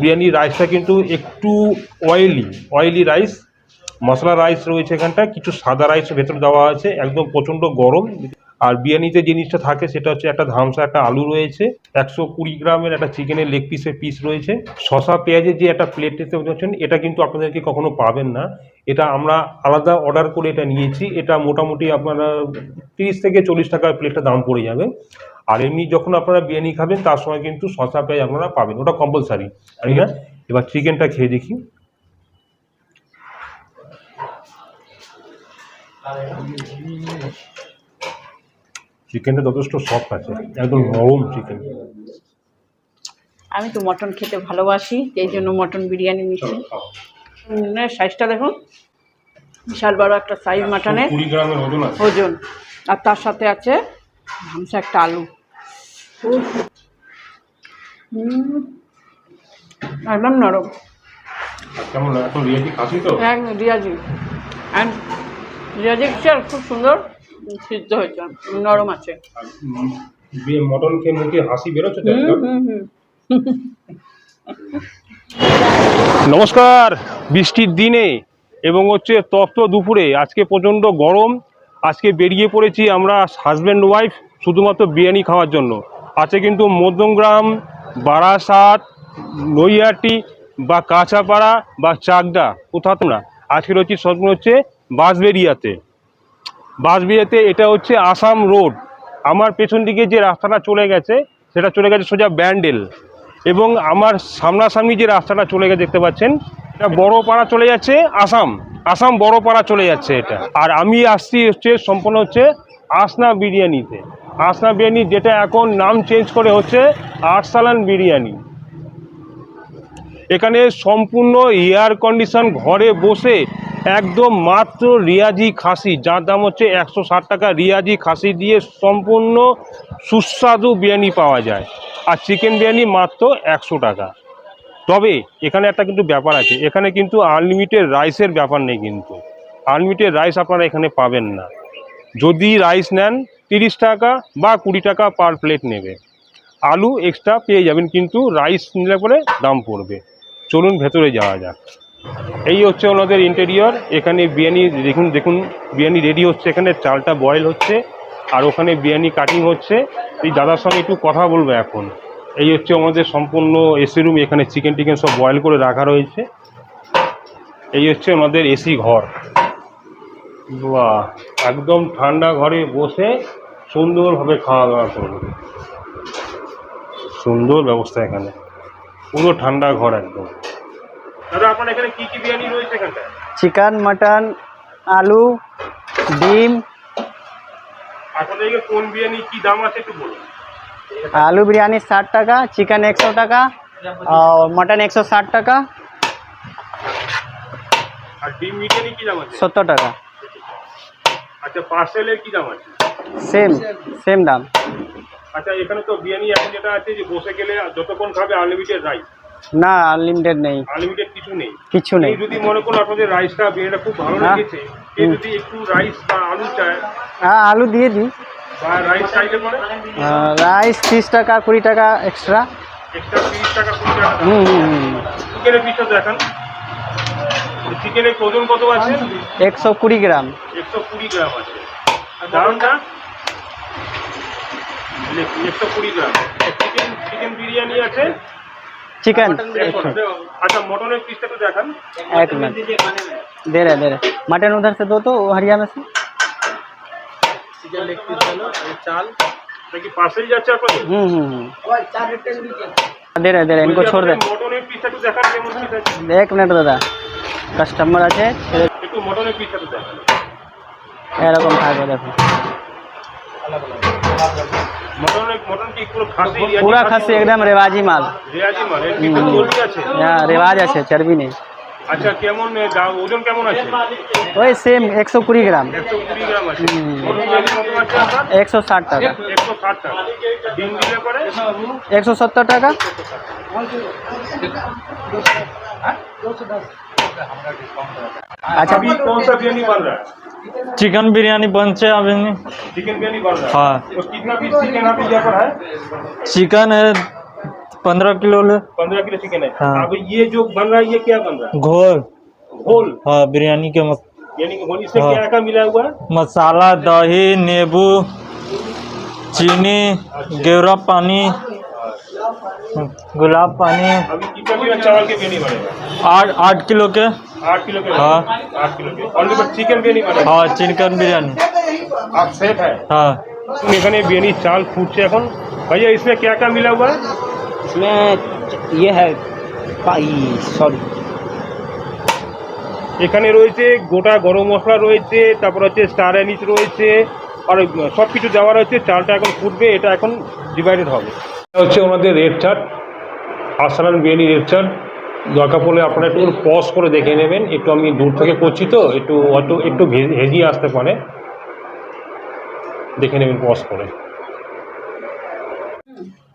বিরিয়ানির রাইসটা কিন্তু একটু অয়েলি অয়েলি রাইস মশলা রাইস রয়েছে এখানটা কিছু সাদা রাইস ভেতরে দেওয়া আছে, একদম প্রচণ্ড গরম। আর বিরিয়ানিতে জিনিসটা থাকে সেটা হচ্ছে একটা ধামসা, একটা আলু রয়েছে, একশো কুড়ি গ্রামের একটা চিকেনের লেগ পিসের পিস রয়েছে। শশা পেঁয়াজের যে একটা প্লেট পাচ্ছেন, এটা কিন্তু আপনাদেরকে কখনো পাবেন না। এটা আমরা আলাদা অর্ডার করে এটা নিয়েছি। এটা মোটামুটি আপনারা তিরিশ থেকে চল্লিশ টাকা প্লেটটা দাম পড়ে যাবে। আর এমনি যখন আপনারা বিরিয়ানি খাবেন তার সময় কিন্তু শশা পেঁয়াজ আপনারা পাবেন। ওটা কম্পালসারি তাই না? এবার চিকেনটা খেয়ে দেখি। চিকেনটা যথেষ্ট সফট আছে একদম নরম চিকেন আমি তো মটন খেতে ভালোবাসি এই জন্য মটন বিরিয়ানি নিচ্ছি। সাইজটা দেখুন। বিশাল বড় একটা সাইজ মাটনের ওজন আর তার সাথে আছে ভামসা একটা আলু। একদম নরম। কেমন এখন রিয়াজি খাসি তো? একদম রিয়াজি। অ্যান্ড রিয়াজি খুব সুন্দর। সিদ্ধ হয়েছে। নরম আছে। মটন খেয়ে মুখে হাসি বেরোচ্ছে নমস্কার। বৃষ্টির দিনে এবং হচ্ছে তপ্ত দুপুরে আজকে প্রচণ্ড গরম। আজকে বেরিয়ে পড়েছি আমরা হাজব্যান্ড ওয়াইফ শুধুমাত্র বিরিয়ানি খাওয়ার জন্য। আছে কিন্তু মধ্যমগ্রাম, বারাসাত, নৈহাটি বা কাঁচাপাড়া বা চাকদা। কোথাও তোমরা? আজকে রয়েছি সব হচ্ছে বাঁশবেরিয়াতে বাঁশবেরিয়াতে এটা হচ্ছে আসাম রোড। আমার পেছন দিকে যে রাস্তাটা চলে গেছে, সেটা চলে গেছে সোজা ব্যান্ডেল। এবং আমার সামনাসামনি যে রাস্তাটা চলে গেছে, দেখতে পাচ্ছেন? এটা বড়পাড়া চলে যাচ্ছে আসাম। আসাম বড়পাড়া চলে যাচ্ছে এটা। আর আমি আসছি হচ্ছে সম্পূর্ণ হচ্ছে আসনা বিরিয়ানিতে। আসনা বিরিয়ানি যেটা এখন নাম চেঞ্জ করে হচ্ছে আরসালান বিরিয়ানি। এখানে সম্পূর্ণ এয়ার কন্ডিশন ঘরে বসে একদম মাত্র রিয়াজি খাসি, যার দাম হচ্ছে একশো ষাট টাকা। রিয়াজি খাসি দিয়ে সম্পূর্ণ সুস্বাদু বিরিয়ানি পাওয়া যায়। আর চিকেন বিরিয়ানি মাত্র একশো টাকা। তবে এখানে একটা কিন্তু ব্যাপার আছে, এখানে কিন্তু আনলিমিটেড রাইসের ব্যাপার নেই কিন্তু। আনলিমিটেড রাইস আপনারা এখানে পাবেন না। যদি রাইস নেন তিরিশ টাকা বা কুড়ি টাকা পার প্লেট নেবে। আলু এক্সট্রা পেয়ে যাবেন কিন্তু রাইস নিলে পরে দাম পড়বে। চলুন ভেতরে যাওয়া যাক। এই হচ্ছে ওনাদের ইন্টেরিয়র এখানে বিরিয়ানি দেখুন দেখুন, বিরিয়ানি রেডি হচ্ছে, এখানে চালটা বয়েল হচ্ছে, আর ওখানে বিরিয়ানি কাটিং হচ্ছে। এই দাদার সঙ্গে একটু কথা বলব এখন। এই হচ্ছে আমাদের সম্পূর্ণ এসি রুম এখানে চিকেন টিকেন সব বয়েল করে রাখা রয়েছে। এই হচ্ছে আমাদের এসি ঘর। বাহ একদম ঠান্ডা ঘরে বসে সুন্দরভাবে খাওয়া দাওয়া করবে। সুন্দর ব্যবস্থা এখানে। পুরো ঠান্ডা ঘর একদম। চিকেন মাটন আলু ডিম। দাম আলু বিরিয়ানি ষাট টাকা চিকেন একশো টাকা আর মাটন একশো ষাট টাকা। ডিম বিরিয়ানি সত্তর টাকা। আচ্ছা পার্সেলের কি দাম আছে? সেম সেম দাম। আচ্ছা এখানে তো বিরিয়ানি এখন যেটা আছে যে বসে গেলে যতক্ষণ খাবে আনলিমিটেড রাইস না আনলিমিটেড নেই। আনলিমিটেড কিছু নেই। কিছু নেই। যদি মনে করুন আপনাদের রাইসটা বিরিয়ানিটা খুব ভালো হ্যাঁ। লেগেছে এই যদি একটু রাইস বা আলু চায় হ্যাঁ আলু দিয়ে দিই। রাইস চাইলে রাইস তিরিশ টাকা কুড়ি টাকা এক্সট্রা এক্সট্রা তিরিশ টাকা কুড়ি টাকা। হুম হুম হুম। দেখান। চিকেনের ওজন কত আছে একশো কুড়ি গ্রাম একশো কুড়ি গ্রাম আছে দামটা একশো কুড়ি গ্রাম চিকেন চিকেন বিরিয়ানি আছে चिकन আচ্ছা মটনের পিসটা একটু দেখান एक मिनट दे रहे दे रहे मटन उधर से दो तो हरिया में से এটা কি পার্সেল যাচ্ছে আপনাদের हम्म हम्म हम्म। दे रहे दे रहे इनको छोड़ दे মটনের পিসটা একটু দেখান কেমন পিস আছে এক মিনিট দাদা কাস্টমার আছে। ছেড়ে- একটু মটনের পিসটা একটু দেখান এরকম থাকবে দেখো। মটনের মটন কি পুরো খাসি রিয়াজি पूरा খাসি একদম রেওয়াজি মাল। রিয়াজি মানে এর ভিতরে চর্বি আছে? হ্যাঁ রেওয়াজ আছে চর্বি নেই। আচ্ছা কেমন এ, দাম? ওজন কেমন আছে? ওই সেম একশো কুড়ি গ্রাম। একশো কুড়ি গ্রাম আছে। হুম। মটন বিরিয়ানি কত আছে আপনার? একশো ষাট টাকা। একশো ষাট টাকা। ডিম দিলে পরে? একশো সত্তর টাকা। अच्छा अभी कौन सा बिरयानी बन रहा है? चिकन बिरयानी बन बनছে अभी चिकन बिरयानी बन रहा है? हाँ। तो कितना पीस चिकन आप यहाँ पर है? चिकन है पंद्रह किलो ले। पंद्रह किलो चिकन है। हाँ। अब ये जो बन रहा है ये क्या बन रहा है? घोल। घोल? हाँ बिरयानी के मस, यानी कि घोल। इसमें हाँ। क्या क्या मिला हुआ है? मसाला दही नींबू चीनी गेवरा पानी। गुलाब पानी अभी कितना किलो चावल के बिरयानी बनेगा आठ आठ किलो के आठ किलो के हाँ। आठ किलो के और बस चिकन बिरयानी बनेगा हाँ चिकन बिरयानी आप सेफ है हाँ এখানে বিরিয়ানি চাল ফুটছে এখন ভাইয়া इसमें क्या क्या मिला हुआ है इसमें ये है सॉरी এখানে রয়েছে গোটা গরম মশলা রয়েছে তারপর হচ্ছে স্টার অ্যানিস রয়েছে আর সব কিছু দেওয়া রয়েছে চালটা এখন ফুটবে এটা এখন ডিভাইডেড হবে এটা হচ্ছে ওনাদের red chart Aslam biryani red chart. দরকার পড়লে আপনারা একটু পজ করে দেখে নেবেন। একটু আমি দূর থেকে করছি তো, একটু হয়তো একটু ভে- হেজিয়ে আসতে পারে। দেখে নেবেন পজ করে।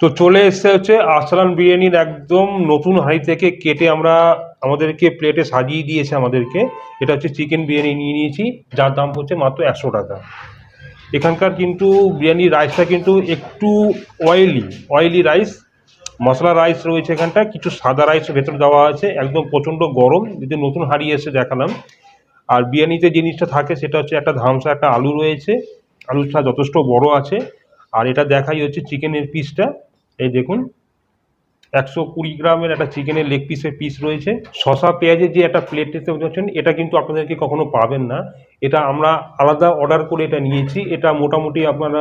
তো চলে এসছে হচ্ছে আরসালান বিরিয়ানির একদম নতুন হাঁড়ি থেকে কেটে আমরা আমাদেরকে প্লেটে সাজিয়ে দিয়েছে আমাদেরকে। এটা হচ্ছে চিকেন বিরিয়ানি নিয়ে নিয়েছি, যার দাম হচ্ছে মাত্র একশো টাকা। এখানকার কিন্তু বিরিয়ানি রাইসটা কিন্তু একটু অয়েলি অয়েলি রাইস মশলা রাইস রয়েছে এখানটা, কিছু সাদা রাইস ভেতরে দেওয়া আছে, একদম প্রচণ্ড গরম, যদি নতুন হাঁড়ি এসে দেখালাম। আর বিরিয়ানিতে জিনিসটা থাকে, সেটা হচ্ছে একটা ধামসা, একটা আলু রয়েছে, আলুটা যথেষ্ট বড় আছে। আর এটা দেখাই হচ্ছে চিকেনের পিসটা এই দেখুন। একশো কুড়ি গ্রামের একটা চিকেনের লেগ পিসের পিস রয়েছে। শশা পেঁয়াজের যে একটা প্লেট পাচ্ছেন এটা কিন্তু আপনাদেরকে কখনো পাবেন না। এটা আমরা আলাদা অর্ডার করে এটা নিয়েছি। এটা মোটামুটি আপনারা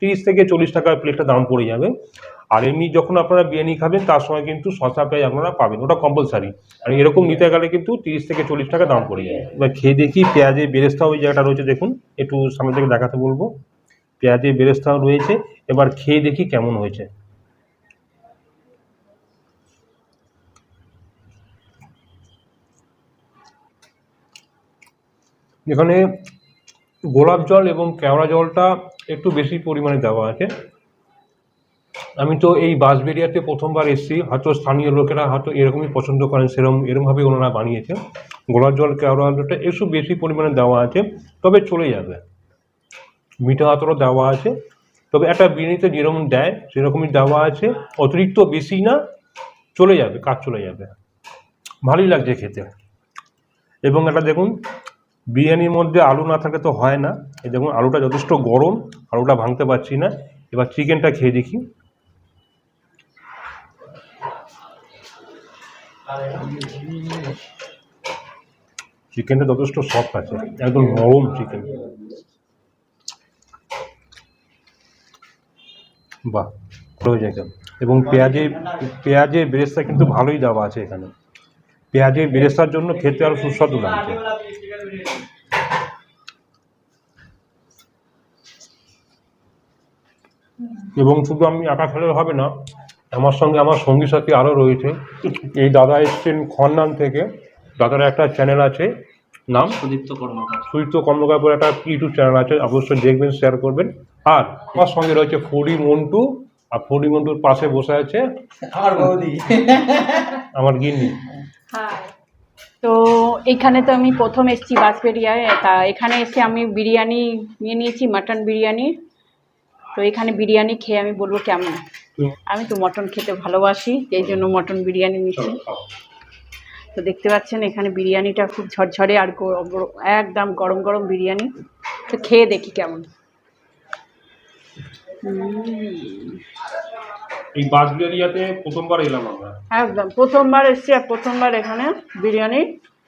তিরিশ থেকে চল্লিশ টাকার প্লেটটা দাম পড়ে যাবে। আর এমনি যখন আপনারা বিরিয়ানি খাবেন, তার সময় কিন্তু শশা পেঁয়াজ আপনারা পাবেন। ওটা কম্পালসারি আর এরকম নিতে গেলে কিন্তু তিরিশ থেকে চল্লিশ টাকা দাম পড়ে যায় এবার খেয়ে দেখি পেঁয়াজের বেরেস্তাও ওই জায়গাটা রয়েছে। দেখুন, একটু সামনে থেকে দেখাতে বলব। পেঁয়াজের বেরেস্তাও রয়েছে। এবার খেয়ে দেখি কেমন হয়েছে। এখানে গোলাপ জল এবং কেওড়া জলটা একটু বেশি পরিমাণে দেওয়া আছে। আমি তো এই বাঁশবেরিয়াতে প্রথমবার এসেছি, হয়তো স্থানীয় লোকেরা হয়তো এরকমই পছন্দ করেন সেরকম এরকমভাবে ওনারা বানিয়েছে গোলাপ জল, কেওড়া জলটা একটু বেশি পরিমাণে দেওয়া আছে, তবে চলে যাবে। মিঠা আতরও দেওয়া আছে, তবে একটা বিরিয়ানিতে যেরকম দেয়, সেরকমই দেওয়া আছে। অতিরিক্ত বেশি না, চলে যাবে, কাজ চলে যাবে। ভালোই লাগছে খেতে। এবং এটা দেখুন বিরিয়ানির মধ্যে আলু না থাকলে তো হয় না। এই দেখুন, আলুটা যথেষ্ট গরম, আলুটা ভাঙতে পারছি না। এবার চিকেনটা খেয়ে দেখি। চিকেনটা যথেষ্ট সফট আছে, একদম নরম চিকেন। বাহ হয়ে যায় এবং পেঁয়াজের পেঁয়াজের বেরেস্তা কিন্তু ভালোই দেওয়া আছে এখানে। পেঁয়াজের বেরেস্তার জন্য খেতে আরও সুস্বাদু লাগছে। এবং শুধু আমি একা খেলে হবে না আমার সঙ্গে আমার সঙ্গী সাথী আরও রয়েছে। এই দাদা এসছেন খন্নান থেকে। দাদার একটা চ্যানেল আছে নাম সুদীপ্ত কর্মকার। সুইত কর্মকার বলে একটা ইউটিউব চ্যানেল আছে অবশ্যই দেখবেন শেয়ার করবেন। আর আমার সঙ্গে রয়েছে ফুডি মন্টু আর ফুডি মন্টুর পাশে বসে আছে আমার গিন্নি। তো এখানে তো আমি প্রথম এসেছি বাঁশবেরিয়ায় তা এখানে এসে আমি বিরিয়ানি নিয়ে নিয়েছি মাটন বিরিয়ানি। তো এখানে বিরিয়ানি খেয়ে আমি বলব কেমন? আমি তো মটন খেতে ভালোবাসি এই জন্য মটন বিরিয়ানি নিচ্ছি। তো দেখতে পাচ্ছেন এখানে বিরিয়ানিটা খুব ঝরঝরে আর একদম গরম গরম বিরিয়ানি। তো খেয়ে দেখি কেমন। এই বাসবিহারিয়াতে প্রথমবার এলাম আমরা। একদম প্রথমবার এসেছি আর প্রথমবার এখানে বিরিয়ানি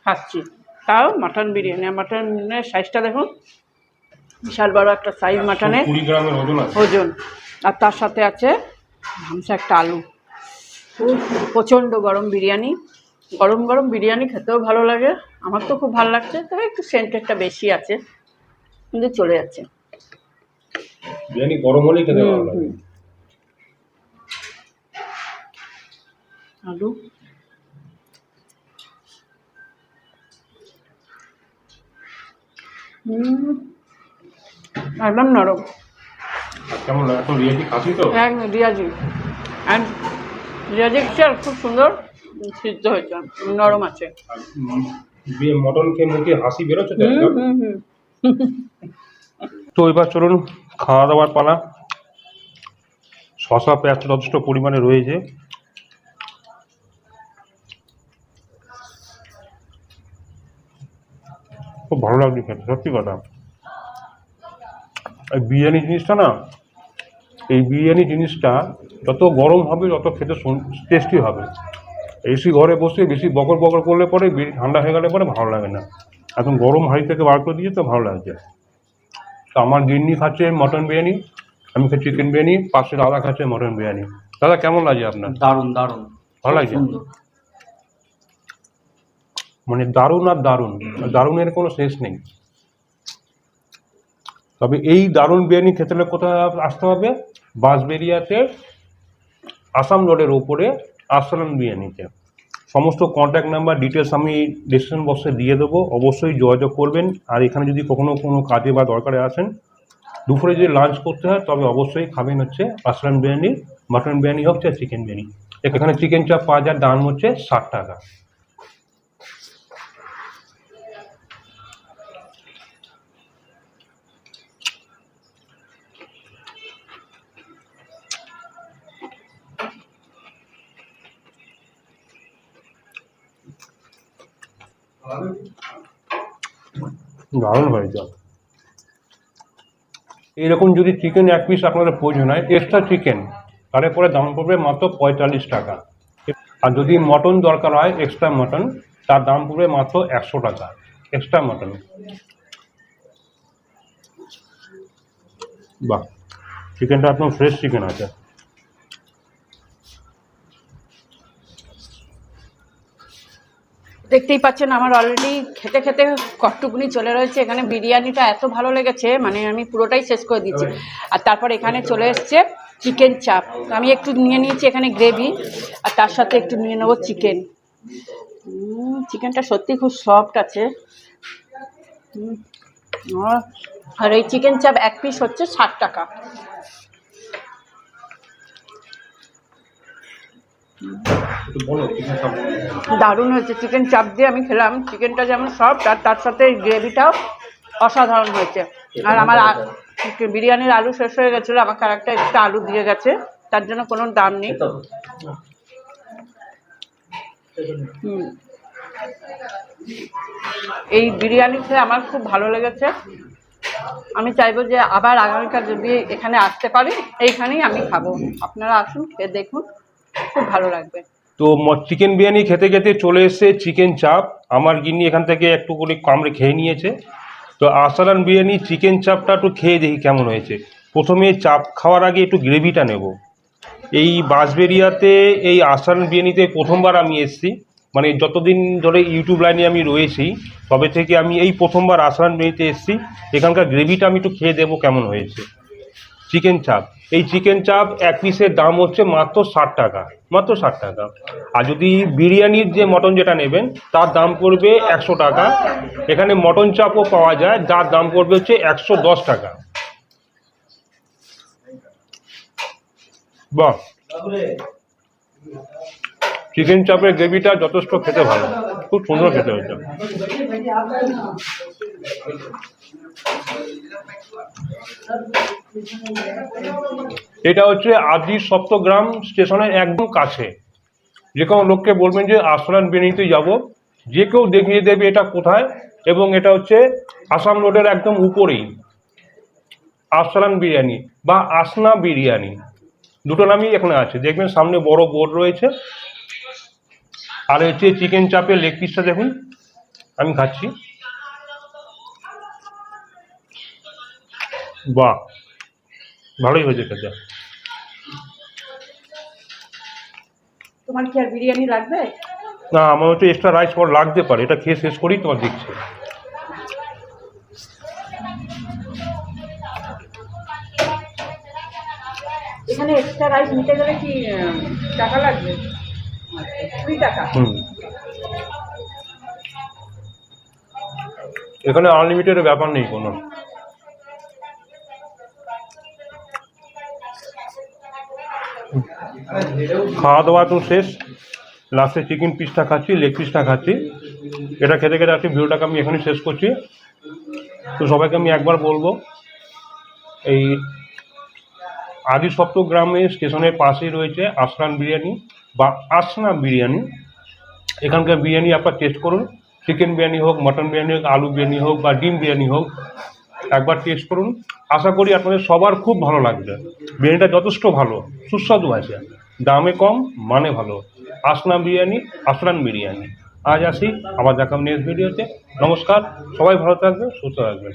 খাচ্ছি। তাও মাটন বিরিয়ানি আর মাটনের সাইজটা দেখুন বিশাল বড় একটা সাইজ মাটনের কুড়ি গ্রামের ওজন আছে। ওজন। আর তার সাথে আছে ভামসা একটা আলু। প্রচণ্ড গরম বিরিয়ানি। গরম গরম বিরিয়ানি খেতেও ভালো লাগে। আমার তো খুব ভালো লাগছে তবে একটু সেন্টেরটা বেশি আছে। কিন্তু চলে যাচ্ছে। বিরিয়ানি গরম হলেই খেতে ভালো লাগে। আলু। একদম নরম। কেমন এখন রিয়াজি খাসি তো? রিয়াজি। অ্যান্ড রিয়াজি খুব সুন্দর সিদ্ধ হয়েছে নরম আছে। মটন খেয়ে মুখে হাসি বেরোচ্ছে তো এবার চলুন খাওয়া দাওয়ার পালা। শশা পেঁয়াজটা যথেষ্ট পরিমাণে রয়েছে। খুব ভালো লাগছে খেতে সত্যি কথা। এই বিরিয়ানি জিনিসটা না এই বিরিয়ানি জিনিসটা যত গরম হবে তত খেতে টেস্টি হবে। এসি ঘরে বসে বেশি বকর বকর করলে পরে ঠান্ডা হয়ে গেলে পরে ভালো লাগে না। এখন গরম হাঁড়ি থেকে বার করে দিয়েছে তো ভালো লাগছে। তো আমার গিন্নি খাচ্ছে মটন বিরিয়ানি আমি খাচ্ছি চিকেন বিরিয়ানি পাশে দাদা খাচ্ছে মটন বিরিয়ানি। দাদা কেমন লাগছে আপনার? দারুণ দারুণ। ভালো লাগছে? মানে দারুণ আর দারুণ। দারুণের কোনো শেষ নেই। তবে এই দারুণ বিরিয়ানি খেতে হলে কোথায় আসতে হবে? বাঁশবেরিয়াতে আসাম রোডের ওপরে আসালাম বিরিয়ানিতে। সমস্ত কন্ট্যাক্ট নাম্বার ডিটেলস আমি ডিসক্রিপশন বক্সে দিয়ে দেবো। অবশ্যই যোগাযোগ করবেন। আর এখানে যদি কখনো কোনো কাজে বা দরকারে আসেন দুপুরে যদি লাঞ্চ করতে হয় তবে অবশ্যই খাবেন হচ্ছে আসলাম বিরিয়ানি মাটন বিরিয়ানি হোক চাই চিকেন বিরিয়ানি। এখানে চিকেন চাপ পাওয়া যায় দাম হচ্ছে ষাট টাকা। দারুণ হয়েছে এরকম যদি চিকেন এক পিস আপনাদের প্রয়োজন হয় এক্সট্রা চিকেন তাহলে পরে দাম পড়বে মাত্র পঁয়তাল্লিশ টাকা। আর যদি মটন দরকার হয় এক্সট্রা মটন তার দাম পড়বে মাত্র একশো টাকা এক্সট্রা মটন বাহ চিকেনটা একদম ফ্রেশ চিকেন আছে। দেখতেই পাচ্ছেন আমার অলরেডি খেতে খেতে কট্টুকুনি চলে রয়েছে। এখানে বিরিয়ানিটা এত ভালো লেগেছে মানে আমি পুরোটাই শেষ করে দিচ্ছি। আর তারপর এখানে চলে এসছে চিকেন চাপ আমি একটু নিয়ে নিয়েছি এখানে গ্রেভি আর তার সাথে একটু নিয়ে নেব চিকেন চিকেনটা সত্যি খুব সফট আছে। আর এই চিকেন চাপ এক পিস হচ্ছে ষাট টাকা। দারুণ হয়েছে। চিকেন চাপ দিয়ে আমি খেলাম। চিকেনটা যেমন সফট আর তার সাথে গ্রেভিটাও অসাধারণ হয়েছে। আর আমার বিরিয়ানির আলু শেষ হয়ে গেছিল আমাকে আর একটা এক্সট্রা আলু দিয়ে গেছে। তার জন্য কোনো দাম নেই। এই বিরিয়ানি খেয়ে আমার খুব ভালো লেগেছে। আমি চাইব যে আবার আগামীকাল যদি এখানে আসতে পারি এইখানেই আমি খাব। আপনারা আসুন খেয়ে দেখুন। খুব ভালো লাগবে। তো চিকেন বিরিয়ানি খেতে খেতে চলে এসেছে চিকেন চাপ আমার গিন্নি এখান থেকে একটু করে কামড়ে খেয়ে নিয়েছে। তো আসালান বিরিয়ানি চিকেন চাপটা একটু খেয়ে দেখি কেমন হয়েছে। প্রথমে চাপ খাওয়ার আগে একটু গ্রেভিটা নেব। এই বাঁশবেরিয়াতে এই আসালান বিরিয়ানিতে প্রথমবার আমি এসেছি। মানে যতদিন ধরে ইউটিউব লাইনে আমি রয়েছি, তবে থেকে আমি এই প্রথমবার আসালান বিরিয়ানিতে এসেছি। এখানকার গ্রেভিটা আমি একটু খেয়ে দেবো কেমন হয়েছে। চিকেন চাপ এই চিকেন চাপ এক পিসের দাম হচ্ছে মাত্র ষাট টাকা, মাত্র ষাট টাকা। আর যদি বিরিয়ানির যে মটন যেটা নেবেন, তার দাম পড়বে একশো টাকা। এখানে মটন চাপও পাওয়া যায়, যার দাম পড়বে হচ্ছে একশো দশ টাকা। বাহ। চিকেন চাপের গ্রেভিটা যথেষ্ট খেতে ভালো। খুব সুন্দর খেতে হয়েছে। এটা হচ্ছে আদি সপ্তগ্রাম স্টেশনের একদম কাছে। যে কোনো লোককে বলবেন যে আসালান বিরিয়ানিতে যাব। যে কেউ দেখিয়ে দেবে এটা কোথায় এবং এটা হচ্ছে আসাম রোডের একদম উপরেই। আসালান বিরিয়ানি বা আসনা বিরিয়ানি। দুটো নামই এখানে আছে। দেখবেন সামনে বড় বোর্ড রয়েছে। আর হচ্ছে চিকেন চাপের লেগ পিসটা দেখুন। আমি খাচ্ছি। বাহ ভালোই হয়েছে খেতে। তোমার কি আর বিরিয়ানি লাগবে? না আমার হচ্ছে এক্সট্রা রাইস পর লাগতে পারে। এটা খেয়ে শেষ করেই তোমার দিচ্ছি এখানে এক্সট্রা রাইস নিতে গেলে কি টাকা লাগবে? এখানে আনলিমিটেড ব্যাপার নেই কোনো। খাওয়া দাওয়া তো শেষ। লাস্টে চিকেন পিসটা খাচ্ছি লেগ পিসটা খাচ্ছি। এটা খেতে খেতে আজকে ভিডিওটাকে আমি এখানে শেষ করছি। তো সবাইকে আমি একবার বলব, এই আদি সপ্তগ্রামে স্টেশনের পাশেই রয়েছে আসরান বিরিয়ানি। বা আসনা বিরিয়ানি। এখানকার বিরিয়ানি আপনার টেস্ট করুন। চিকেন বিরিয়ানি হোক মটন বিরিয়ানি হোক, আলু বিরিয়ানি হোক বা ডিম বিরিয়ানি হোক, একবার টেস্ট করুন। আশা করি আপনাদের সবার খুব ভালো লাগবে। বিরিয়ানিটা যথেষ্ট ভালো, সুস্বাদু আছে। দামে কম মানে ভালো। আসলাম বিরিয়ানি আসলাম বিরিয়ানি। আজ আসি, আবার দেখাম নেক্সট ভিডিওতে নমস্কার, সবাই ভালো থাকবে সুস্থ থাকবেন।